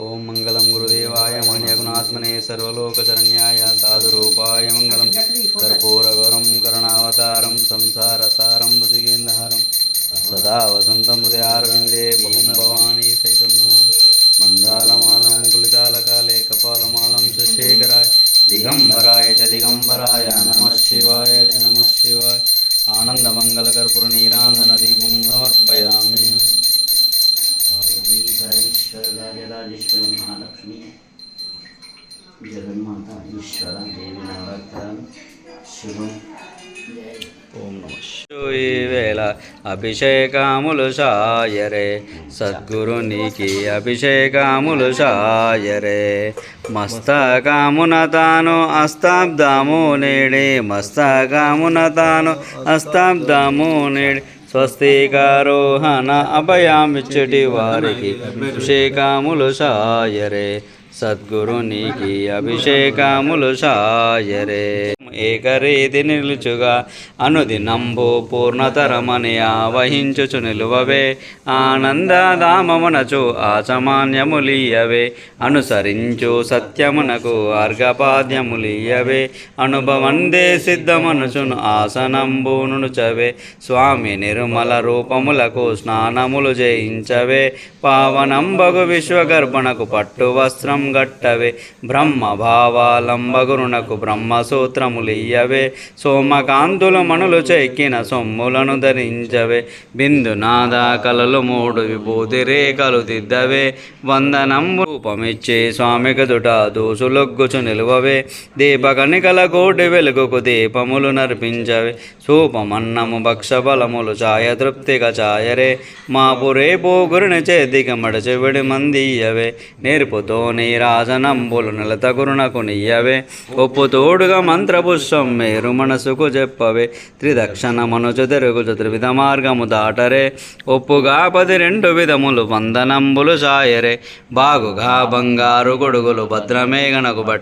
ఓం మంగళం గురుదేవాయ మణ్యగుణాత్మనే సర్వలోకచరణ్యాయ సాధురూపాయ మంగళం. కర్పూరగౌరం కరుణావతారం సంసారసారం భుజగేంద్రహారం సదా వసంతం హృదయారవిందే బహుమ రాజరాజేశ్వరి మహాలక్ష్మి జగన్మాత ఈశ్వర దేవి నవరత్నం శివం జయ ఓం నమ ఈ వేళ అభిషేకములు సాయరే సద్గురునికి అభిషేకములు సాయరే మస్తకమున తాను అస్తాబ్దము నేడి మస్తకమున తాను అస్తాబ్దము నేడి స్వస్తికారోహణ అభయామిచ్చుటి వారికి అభిషేకాములు సాయరే. సద్గురునికి అభిషేకాములు సాయరే. ఏకరీతి నిలుచుగా. అనుదినంబు పూర్ణతరమని ఆవహించుచు నిలువవే. ఆనందధామమునచు ఆచమాన్యములీయవే. అనుసరించు సత్యమునకు అర్ఘపాద్యములీయవే అనుభవందే సిద్ధమనుచును ఆసనంబునుచవే స్వామి నిర్మల రూపములకు స్నానములు చేయించవే పావనంబగు విశ్వగర్భణకు పట్టు వస్త్రం గట్టవే. బ్రహ్మ భావాలంబగురునకు బ్రహ్మసూత్రములియ్యవే సోమకాంతుల మనులు చెక్కిన సొమ్ములను ధరించవే. బిందునాద కలలు మూడు విభూతి రేఖలు దిద్దవే వందనంబు రూపమిచ్చే స్వామికి దుట దోసులొగ్గుచు నిలువవే. దీపకణికల కోటి వెలుగుకు దీపములు నర్పించవే. సూపమన్నము భక్ష బలములు ఛాయ తృప్తిగా ఛాయరే. మాపు రేపు గురుని చేతికి మడచెవిడి మందియ్యవే నేర్పుతో నీ రాజనంబులు నిలతగురునకు నియ్యవే ఒప్పు తోడుగా మంత్రపు మేరు మనసుకు చెప్పవే త్రిదక్షణ మనుచు తెరుగుచు త్రివిధ మార్గము దాటరే ఒప్పుగా పది రెండు విధములు వందనంబులు సాయరే బాగుగా బంగారు గొడుగులు భద్రమేగనకు బట్టి